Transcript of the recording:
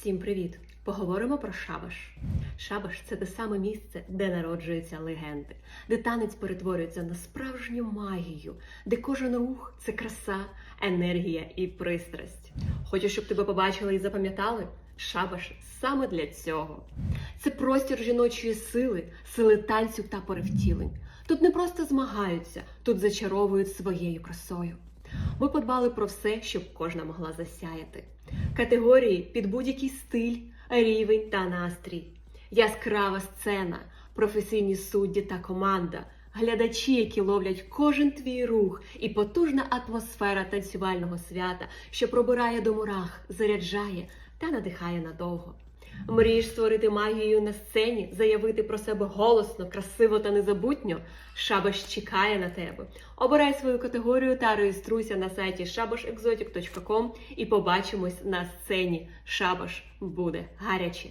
Всім привіт! Поговоримо про шабаш. Шабаш це те саме місце, де народжуються легенди, де танець перетворюється на справжню магію, де кожен рух це краса, енергія і пристрасть. Хочу, щоб тебе побачили і запам'ятали. Шабаш саме для цього. Це простір жіночої сили, сили танцю та перевтілень. Тут не просто змагаються, тут зачаровують своєю красою. Ми подбали про все, щоб кожна могла засяяти. Категорії під будь-який стиль, рівень та настрій. Яскрава сцена, професійні судді та команда, глядачі, які ловлять кожен твій рух, і потужна атмосфера танцювального свята, що пробирає до мурах, заряджає та надихає надовго. Мрієш створити магію на сцені, заявити про себе голосно, красиво та незабутньо? Шабаш чекає на тебе. Обирай свою категорію та реєструйся на сайті shabashexotic.com і побачимось на сцені. Шабаш буде гаряче.